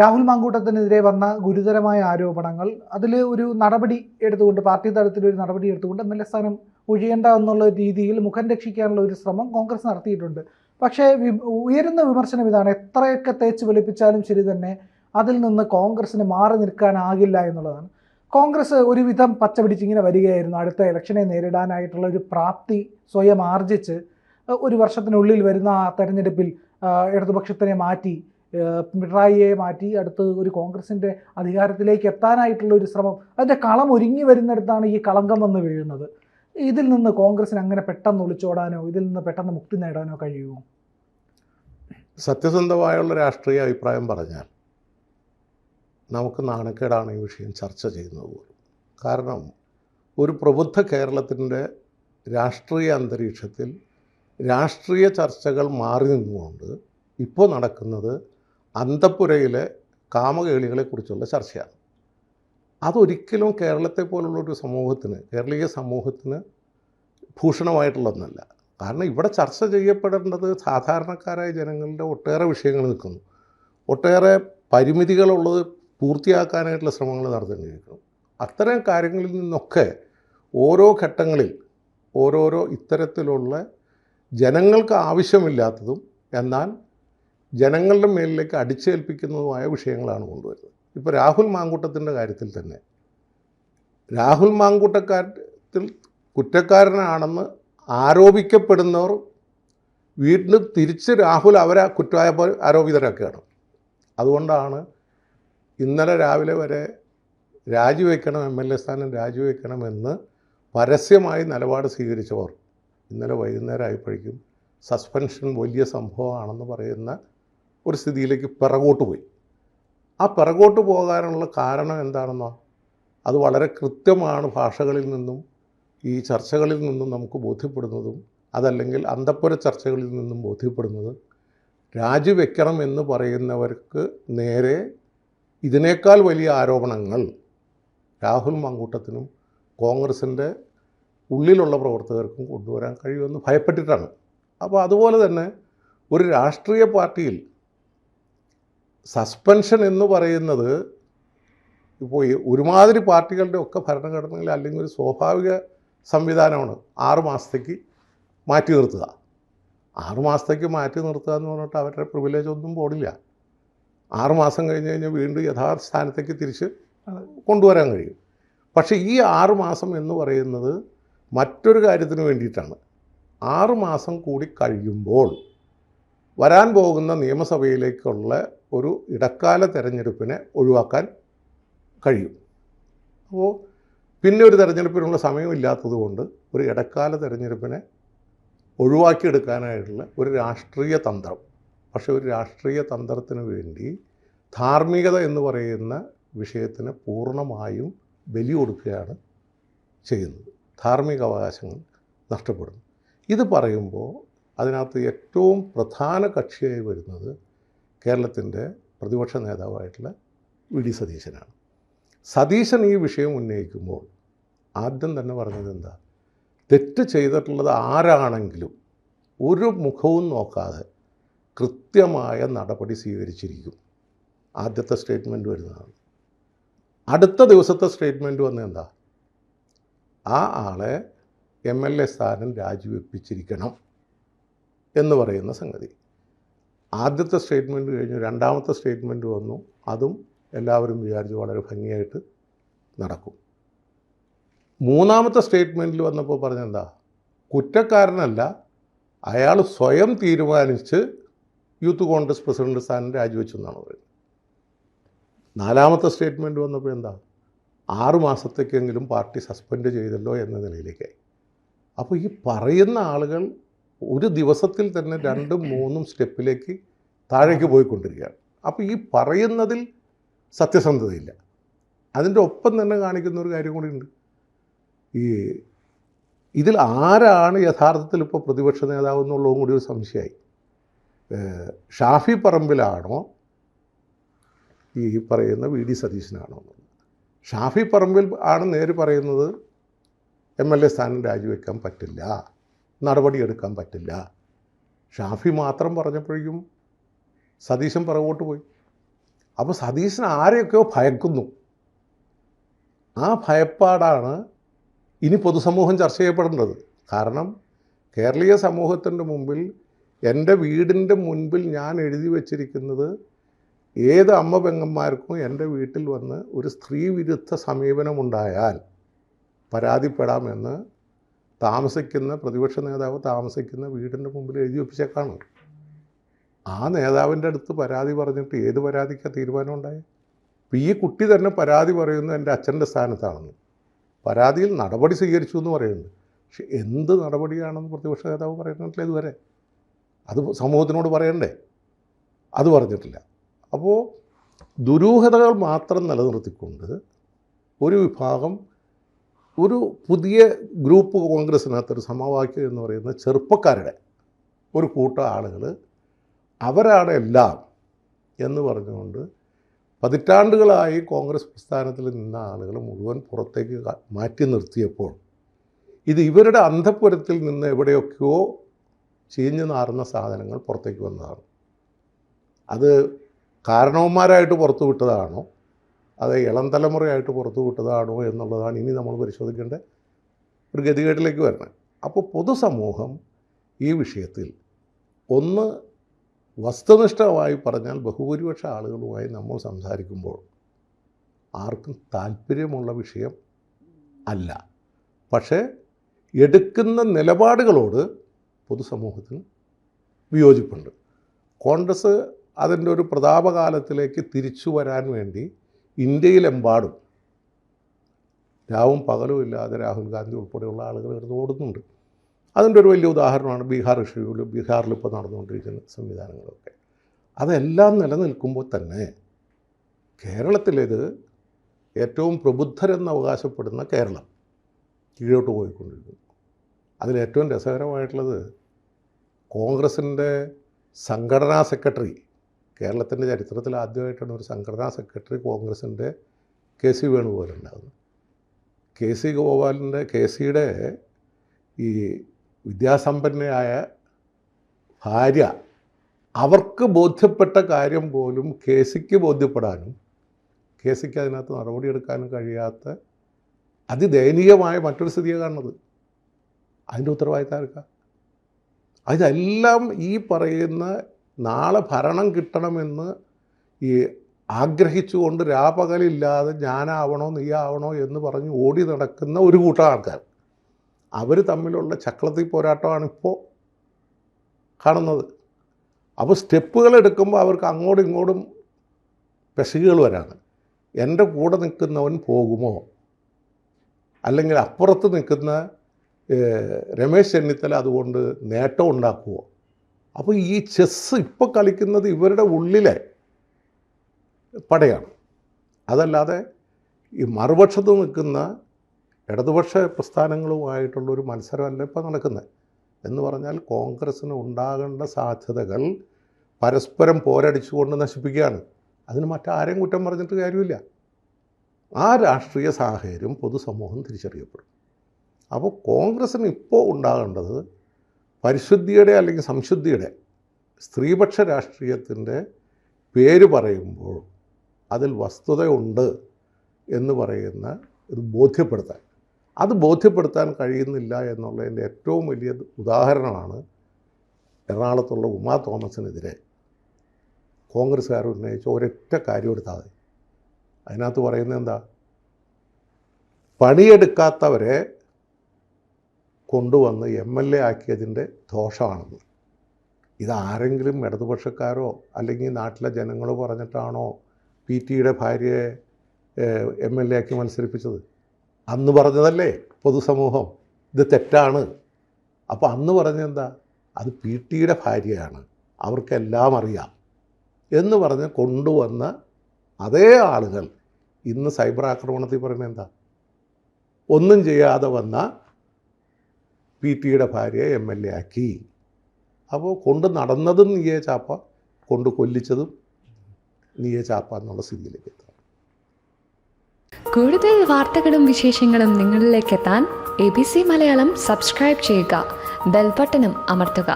രാഹുൽ മാങ്കൂട്ടത്തിനെതിരെ വന്ന ഗുരുതരമായ ആരോപണങ്ങൾ അതിൽ ഒരു നടപടി എടുത്തുകൊണ്ട് പാർട്ടി തലത്തിൽ ഒരു നടപടി എടുത്തുകൊണ്ട് എം എൽ എ സ്ഥാനം ഒഴിയേണ്ട എന്നുള്ള രീതിയിൽ മുഖം രക്ഷിക്കാനുള്ള ഒരു ശ്രമം കോൺഗ്രസ് നടത്തിയിട്ടുണ്ട്. പക്ഷേ ഉയരുന്ന വിമർശനം ഇതാണ് എത്രയൊക്കെ തേച്ച് വെളുപ്പിച്ചാലും ശരി തന്നെ അതിൽ നിന്ന് കോൺഗ്രസ്സിന് മാറി നിൽക്കാനാകില്ല എന്നുള്ളതാണ്. കോൺഗ്രസ് ഒരുവിധം പച്ചപിടിച്ചിങ്ങനെ വരികയായിരുന്നു. അടുത്ത ഇലക്ഷനെ നേരിടാനായിട്ടുള്ള ഒരു പ്രാപ്തി സ്വയം ആർജിച്ച് ഒരു വർഷത്തിനുള്ളിൽ വരുന്ന ആ തെരഞ്ഞെടുപ്പിൽ ഇടതുപക്ഷത്തിനെ മാറ്റി പിണറായിയെ മാറ്റി അടുത്ത് ഒരു കോൺഗ്രസിന്റെ അധികാരത്തിലേക്ക് എത്താനായിട്ടുള്ള ഒരു ശ്രമം. അതിന്റെ കളം ഒരുങ്ങി വരുന്നിടത്താണ് ഈ കളങ്കം വന്ന് വീഴുന്നത്. ഇതിൽ നിന്ന് കോൺഗ്രസിന് അങ്ങനെ പെട്ടെന്ന് ഒളിച്ചോടാനോ ഇതിൽ നിന്ന് പെട്ടെന്ന് മുക്തി നേടാനോ കഴിയുമോ? സത്യസന്ധമായുള്ള രാഷ്ട്രീയ അഭിപ്രായം പറഞ്ഞാൽ നമുക്ക് നാണക്കേടാണ് ഈ വിഷയം ചർച്ച ചെയ്യുന്നത് പോലും. കാരണം ഒരു പ്രബുദ്ധ കേരളത്തിന്റെ രാഷ്ട്രീയ അന്തരീക്ഷത്തിൽ രാഷ്ട്രീയ ചർച്ചകൾ മാറി നിന്നുകൊണ്ട് ഇപ്പോൾ നടക്കുന്നത് അന്തപ്പുരയിലെ കാമകേളികളെക്കുറിച്ചുള്ള ചർച്ചയാണ്. അതൊരിക്കലും കേരളത്തെ പോലുള്ള ഒരു സമൂഹത്തിന് കേരളീയ സമൂഹത്തിന് ഭൂഷണമായിട്ടുള്ളതൊന്നല്ല കാരണം ഇവിടെ ചർച്ച ചെയ്യപ്പെടേണ്ടത് സാധാരണക്കാരായ ജനങ്ങളുടെ ഒട്ടേറെ വിഷയങ്ങൾ നിൽക്കുന്നു. ഒട്ടേറെ പരിമിതികളുള്ളത് പൂർത്തിയാക്കാനായിട്ടുള്ള ശ്രമങ്ങൾ നടത്തേണ്ടിയിരിക്കുന്നു അത്തരം കാര്യങ്ങളിൽ നിന്നൊക്കെ ഓരോ ഘട്ടങ്ങളിൽ ഓരോരോ ഇത്തരത്തിലുള്ള ജനങ്ങൾക്ക് ആവശ്യമില്ലാത്തതും എന്നാൽ ജനങ്ങളുടെ മേലിലേക്ക് അടിച്ചേൽപ്പിക്കുന്നതുമായ വിഷയങ്ങളാണ് കൊണ്ടുവരുന്നത്. ഇപ്പോൾ രാഹുൽ മാങ്കൂട്ടത്തിന്റെ കാര്യത്തിൽ തന്നെ. രാഹുൽ മാങ്കൂട്ടക്കാരത്തിൽ കുറ്റക്കാരനാണെന്ന് ആരോപിക്കപ്പെടുന്നവർ വീണ്ടും തിരിച്ച് രാഹുൽ അവരെ കുറ്റമായ ആരോപിതരാക്കുകയാണ്. അതുകൊണ്ടാണ് ഇന്നലെ രാവിലെ വരെ രാജിവെക്കണം എം എൽ എ സ്ഥാനം രാജിവെക്കണമെന്ന് പരസ്യമായി നിലപാട് സ്വീകരിച്ചവർ ഇന്നലെ വൈകുന്നേരം ആയപ്പോഴേക്കും സസ്പെൻഷൻ വലിയ സംഭവമാണെന്ന് പറയുന്ന ഒരു സ്ഥിതിയിലേക്ക് പിറകോട്ട് പോയി. ആ പിറകോട്ട് പോകാനുള്ള കാരണം എന്താണെന്നോ അത് വളരെ കൃത്യമാണ് ഭാഷകളിൽ നിന്നും ഈ ചർച്ചകളിൽ നിന്നും നമുക്ക് ബോധ്യപ്പെടുന്നതും അതല്ലെങ്കിൽ അന്തപ്പുര ചർച്ചകളിൽ നിന്നും ബോധ്യപ്പെടുന്നത്. രാജിവെക്കണം എന്ന് പറയുന്നവർക്ക് നേരെ ഇതിനേക്കാൾ വലിയ ആരോപണങ്ങൾ രാഹുൽ മങ്കൂട്ടത്തിനും കോൺഗ്രസിന്റെ ഉള്ളിലുള്ള പ്രവർത്തകർക്കും കൊണ്ടുവരാൻ കഴിയുമെന്ന് ഭയപ്പെട്ടിട്ടാണ്. അപ്പോൾ അതുപോലെ തന്നെ ഒരു രാഷ്ട്രീയ പാർട്ടിയിൽ സസ്പെൻഷൻ എന്ന് പറയുന്നത് ഇപ്പോൾ ഒരുമാതിരി പാർട്ടികളുടെ ഒക്കെ ഭരണഘടനയിൽ അല്ലെങ്കിൽ ഒരു സ്വാഭാവിക സംവിധാനമാണ് ആറ് മാസത്തേക്ക് മാറ്റി നിർത്തുക. ആറ് മാസത്തേക്ക് മാറ്റി നിർത്തുക എന്ന് പറഞ്ഞിട്ട് അവരുടെ പ്രിവിലേജ് ഒന്നും പോടില്ല ആറ് മാസം കഴിഞ്ഞ് കഴിഞ്ഞാൽ വീണ്ടും യഥാർത്ഥ സ്ഥാനത്തേക്ക് തിരിച്ച് കൊണ്ടുവരാൻ കഴിയും. പക്ഷേ ഈ ആറ് മാസം എന്ന് പറയുന്നത് മറ്റൊരു കാര്യത്തിന് വേണ്ടിയിട്ടാണ്. ആറ് മാസം കൂടി കഴിയുമ്പോൾ വരാൻ പോകുന്ന നിയമസഭയിലേക്കുള്ള ഒരു ഇടക്കാല തെരഞ്ഞെടുപ്പിനെ ഒഴിവാക്കാൻ കഴിയും. അപ്പോൾ പിന്നെ ഒരു തെരഞ്ഞെടുപ്പിനുള്ള സമയമില്ലാത്തത് കൊണ്ട് ഒരു ഇടക്കാല തെരഞ്ഞെടുപ്പിനെ ഒഴിവാക്കിയെടുക്കാനായിട്ടുള്ള ഒരു രാഷ്ട്രീയ തന്ത്രം. പക്ഷേ ഒരു രാഷ്ട്രീയ തന്ത്രത്തിന് വേണ്ടി ധാർമ്മികത എന്ന് പറയുന്ന വിഷയത്തിന് പൂർണമായും ബലി കൊടുക്കുകയാണ് ചെയ്യുന്നത്. ധാർമ്മിക അവകാശങ്ങൾ നഷ്ടപ്പെടുന്നു. ഇത് പറയുമ്പോൾ അതിനകത്ത് ഏറ്റവും പ്രധാന കക്ഷിയായി വരുന്നത് കേരളത്തിന്റെ പ്രതിപക്ഷ നേതാവായിട്ടുള്ള വി ഡി സതീശനാണ്. സതീശൻ ഈ വിഷയം ഉന്നയിക്കുമ്പോൾ ആദ്യം തന്നെ പറഞ്ഞത് എന്താ? തെറ്റ് ചെയ്തിട്ടുള്ളത് ആരാണെങ്കിലും ഒരു മുഖവും നോക്കാതെ കൃത്യമായ നടപടി സ്വീകരിച്ചിരിക്കും. ആദ്യത്തെ സ്റ്റേറ്റ്മെന്റ് വരുന്നതാണ്. അടുത്ത ദിവസത്തെ സ്റ്റേറ്റ്മെന്റ് വന്നത് എന്താ? ആ ആളെ എം എൽ എ സ്ഥാനം രാജിവെപ്പിച്ചിരിക്കണം എന്ന് പറയുന്ന സംഗതി. ആദ്യത്തെ സ്റ്റേറ്റ്മെന്റ് കഴിഞ്ഞു രണ്ടാമത്തെ സ്റ്റേറ്റ്മെന്റ് വന്നു. അതും എല്ലാവരും വിചാരിച്ചു വളരെ ഭംഗിയായിട്ട് നടക്കും. മൂന്നാമത്തെ സ്റ്റേറ്റ്മെന്റിൽ വന്നപ്പോൾ പറഞ്ഞെന്താ? കുറ്റക്കാരനല്ല അയാൾ സ്വയം തീരുമാനിച്ച് യൂത്ത് കോൺഗ്രസ് പ്രസിഡന്റ് സ്ഥാനം രാജിവെച്ചെന്നാണ് പറയുന്നത്. നാലാമത്തെ സ്റ്റേറ്റ്മെന്റ് വന്നപ്പോൾ എന്താ? ആറു മാസത്തേക്കെങ്കിലും പാർട്ടി സസ്പെൻഡ് ചെയ്തല്ലോ എന്ന നിലയിലേക്കായി അപ്പോൾ ഈ പറയുന്ന ആളുകൾ ഒരു ദിവസത്തിൽ തന്നെ രണ്ടും മൂന്നും സ്റ്റെപ്പിലേക്ക് താഴേക്ക് പോയിക്കൊണ്ടിരിക്കുകയാണ്. അപ്പോൾ ഈ പറയുന്നതിൽ സത്യസന്ധതയില്ല. അതിന്റെ ഒപ്പം തന്നെ കാണിക്കുന്ന ഒരു കാര്യം കൂടിയുണ്ട് ഈ ഇതിൽ ആരാണ് യഥാർത്ഥത്തിൽ ഇപ്പോൾ പ്രതിപക്ഷ നേതാവ് എന്നുള്ളതും കൂടി ഒരു സംശയമായി. ഷാഫി പറമ്പിലാണോ ഈ പറയുന്ന വി ഡി സതീശനാണോ ഷാഫി പറമ്പിൽ ആണ് നേര് പറയുന്നത് എം എൽ എ സ്ഥാനം രാജിവെക്കാൻ പറ്റില്ല. നടപടിയെടുക്കാൻ പറ്റില്ല. ഷാഫി മാത്രം പറഞ്ഞപ്പോഴേക്കും സതീശൻ പുറകോട്ട് പോയി. അപ്പോൾ സതീശൻ ആരെയൊക്കെയോ ഭയക്കുന്നു. ആ ഭയപ്പാടാണ് ഇനി പൊതുസമൂഹം ചർച്ച ചെയ്യപ്പെടേണ്ടത്. കാരണം കേരളീയ സമൂഹത്തിന്റെ മുമ്പിൽ എന്റെ വീടിന്റെ മുൻപിൽ ഞാൻ എഴുതി വച്ചിരിക്കുന്നത് ഏത് അമ്മ പെങ്ങന്മാർക്കും എന്റെ വീട്ടിൽ വന്ന് ഒരു സ്ത്രീ വിരുദ്ധ സമീപനമുണ്ടായാൽ പരാതിപ്പെടാമെന്ന് താമസിക്കുന്ന പ്രതിപക്ഷ നേതാവ് താമസിക്കുന്ന വീടിന്റെ മുമ്പിൽ എഴുതി വെപ്പിച്ചേക്കാണ്. ആ നേതാവിന്റെ അടുത്ത് പരാതി പറഞ്ഞിട്ട് ഏത് പരാതിക്കാ തീരുമാനം ഉണ്ടായത് ഇപ്പം ഈ കുട്ടി തന്നെ പരാതി പറയുന്നത് എന്റെ അച്ഛന്റെ സ്ഥാനത്താണെന്ന്. പരാതിയിൽ നടപടി സ്വീകരിച്ചു എന്ന് പറയുന്നുണ്ട്. പക്ഷെ എന്ത് നടപടിയാണെന്ന് പ്രതിപക്ഷ നേതാവ് പറയുന്നില്ല ഇതുവരെ. അത് സമൂഹത്തിനോട് പറയണ്ടേ? അത് പറഞ്ഞിട്ടില്ല. അപ്പോൾ ദുരൂഹതകൾ മാത്രം നിലനിർത്തിക്കൊണ്ട് ഒരു വിഭാഗം ഒരു പുതിയ ഗ്രൂപ്പ് കോൺഗ്രസിനകത്ത് ഒരു സമവാക്യം എന്ന് പറയുന്ന ചെറുപ്പക്കാരുടെ ഒരു കൂട്ടം ആളുകൾ അവരാണ് എല്ലാം എന്ന് പറഞ്ഞുകൊണ്ട് പതിറ്റാണ്ടുകളായി കോൺഗ്രസ് പ്രസ്ഥാനത്തിൽ നിന്ന ആളുകൾ മുഴുവൻ പുറത്തേക്ക് മാറ്റി നിർത്തിയപ്പോൾ ഇത് ഇവരുടെ അന്ധപുരത്തിൽ നിന്ന് എവിടെയൊക്കെയോ ചീഞ്ഞു നാറുന്ന സാധനങ്ങൾ പുറത്തേക്ക് വന്നതാണ്. അത് കാരണവന്മാരായിട്ട് പുറത്തു വിട്ടതാണോ അത് ഇളം തലമുറയായിട്ട് പുറത്തു വിട്ടതാണോ എന്നുള്ളതാണ് ഇനി നമ്മൾ പരിശോധിക്കേണ്ട ഒരു ഗതികേട്ടിലേക്ക് വരണം. അപ്പോൾ പൊതുസമൂഹം ഈ വിഷയത്തിൽ ഒന്ന് വസ്തുനിഷ്ഠമായി പറഞ്ഞാൽ ബഹുഭൂരിപക്ഷ ആളുകളുമായി നമ്മൾ സംസാരിക്കുമ്പോൾ ആർക്കും താല്പര്യമുള്ള വിഷയം അല്ല. പക്ഷേ എടുക്കുന്ന നിലപാടുകളോട് പൊതുസമൂഹത്തിന് വിയോജിപ്പുണ്ട്. കോൺഗ്രസ് അതിന്റെ ഒരു പ്രതാപകാലത്തിലേക്ക് തിരിച്ചു വരാൻ വേണ്ടി ഇന്ത്യയിലെമ്പാടും രാവും ഇല്ലാതെ രാഹുൽ ഗാന്ധി ഉൾപ്പെടെയുള്ള ആളുകൾ കിടന്ന് ഓടുന്നുണ്ട്. അതിന്റെ ഒരു വലിയ ഉദാഹരണമാണ് ബീഹാർ ഇഷ്യൂവിൽ ബീഹാറിൽ ഇപ്പോൾ നടന്നുകൊണ്ടിരിക്കുന്ന സംവിധാനങ്ങളൊക്കെ. അതെല്ലാം നിലനിൽക്കുമ്പോൾ തന്നെ കേരളത്തിലേത് ഏറ്റവും പ്രബുദ്ധരെന്ന് അവകാശപ്പെടുന്ന കേരളം കീഴോട്ട് പോയിക്കൊണ്ടിരിക്കുന്നു. അതിലേറ്റവും രസകരമായിട്ടുള്ളത് കോൺഗ്രസിന്റെ സംഘടനാ സെക്രട്ടറി കേരളത്തിന്റെ ചരിത്രത്തിൽ ആദ്യമായിട്ടാണ് ഒരു സംഘടനാ സെക്രട്ടറി കോൺഗ്രസിന്റെ കെ സി വേണുഗോപാൽ ഉണ്ടാകുന്നത് കെ സി ഗോപാലിന്റെ കെ സിയുടെ ഈ വിദ്യാസമ്പന്നയായ ഭാര്യ അവർക്ക് ബോധ്യപ്പെട്ട കാര്യം പോലും കെ സിക്ക് ബോധ്യപ്പെടാനും കെ സിക്ക് അതിനകത്ത് നടപടിയെടുക്കാനും കഴിയാത്ത അതിദയനീയമായ മറ്റൊരു സ്ഥിതിയാണ് കാണുന്നത്. അതിന്റെ ഉത്തരവാദിത്തം ആർക്കാ? ഇതെല്ലാം ഈ പറയുന്ന നാളെ ഭരണം കിട്ടണമെന്ന് ഈ ആഗ്രഹിച്ചുകൊണ്ട് രാപകലില്ലാതെ ഞാനാവണോ നീയാവണോ എന്ന് പറഞ്ഞ് ഓടി നടക്കുന്ന ഒരു കൂട്ടം ആൾക്കാർ. അവർ തമ്മിലുള്ള ചക്രത്തി പോരാട്ടമാണ് ഇപ്പോൾ കാണുന്നത്. അപ്പോൾ സ്റ്റെപ്പുകൾ എടുക്കുമ്പോൾ അവർക്ക് അങ്ങോട്ടും ഇങ്ങോട്ടും പെശകുകൾ വരാണ്. എന്റെ കൂടെ നിൽക്കുന്നവൻ പോകുമോ? അല്ലെങ്കിൽ അപ്പുറത്ത് നിൽക്കുന്ന രമേശ് ചെന്നിത്തല അതുകൊണ്ട് നേട്ടം ഉണ്ടാക്കുമോ അപ്പോൾ ഈ ചെസ്സ് ഇപ്പോൾ കളിക്കുന്നത് ഇവരുടെ ഉള്ളിലെ പടയാണ്. അതല്ലാതെ ഈ മറുപക്ഷത്ത് നിൽക്കുന്ന ഇടതുപക്ഷ പ്രസ്ഥാനങ്ങളുമായിട്ടുള്ളൊരു മത്സരമല്ല ഇപ്പോൾ നടക്കുന്നത്. എന്ന് പറഞ്ഞാൽ കോൺഗ്രസ്സിന് ഉണ്ടാകേണ്ട സാധ്യതകൾ പരസ്പരം പോരടിച്ചുകൊണ്ട് നശിപ്പിക്കുകയാണ്. അതിന് മറ്റാരെയും കുറ്റം പറഞ്ഞിട്ട് കാര്യമില്ല. ആ രാഷ്ട്രീയ സാഹചര്യം പൊതുസമൂഹം തിരിച്ചറിയപ്പെടും. അപ്പോൾ കോൺഗ്രസ്സിന് ഇപ്പോൾ ഉണ്ടാകേണ്ടത് പരിശുദ്ധിയുടെ അല്ലെങ്കിൽ സംശുദ്ധിയുടെ സ്ത്രീപക്ഷ രാഷ്ട്രീയത്തിന്റെ പേര് പറയുമ്പോൾ അതിൽ വസ്തുതയുണ്ട് എന്ന് പറയുന്ന ഇത് ബോധ്യപ്പെടുത്താൻ. അത് ബോധ്യപ്പെടുത്താൻ കഴിയുന്നില്ല എന്നുള്ളതിന്റെ ഏറ്റവും വലിയ ഉദാഹരണമാണ് എറണാകുളത്തുള്ള ഉമാ തോമസിനെതിരെ കോൺഗ്രസ്സുകാർ ഉന്നയിച്ച ഒരൊറ്റ കാര്യം എടുത്താൽ അതിനകത്ത് പറയുന്നത് എന്താ? പണിയെടുക്കാത്തവരെ കൊണ്ടുവന്ന് എം എൽ എ ആക്കിയതിന്റെ ദോഷമാണെന്ന്. ഇതാരെങ്കിലും ഇടതുപക്ഷക്കാരോ അല്ലെങ്കിൽ നാട്ടിലെ ജനങ്ങളോ പറഞ്ഞിട്ടാണോ പി ടിയുടെ ഭാര്യയെ എം എൽ എ ആക്കി മത്സരിപ്പിച്ചത്? അന്ന് പറഞ്ഞതല്ലേ പൊതുസമൂഹം? ഇത് തെറ്റാണ്. അപ്പോൾ അന്ന് പറഞ്ഞെന്താ അത് പി ടിയുടെ ഭാര്യയാണ്. അവർക്കെല്ലാം അറിയാം. എന്ന് പറഞ്ഞ് കൊണ്ടുവന്ന അതേ ആളുകൾ ഇന്ന് സൈബർ ആക്രമണത്തിൽ പറയുന്നത് എന്താ? ഒന്നും ചെയ്യാതെ വന്ന പി ടിയുടെ ഭാര്യയെ എം എൽ എ ആക്കി. അപ്പോൾ കൊണ്ട് നടന്നതും നീയെ ചാപ്പ കൊണ്ട് കൊല്ലിച്ചതും നീയെ ചാപ്പ എന്നുള്ള സ്ഥിതിയിലേക്ക് എത്തുക കൂടുതൽ വാർത്തകളും വിശേഷങ്ങളും നിങ്ങളിലേക്ക് എത്താൻ A B C Malayalam subscribe ചെയ്യുക ബെൽബട്ടനും അമർത്തുക.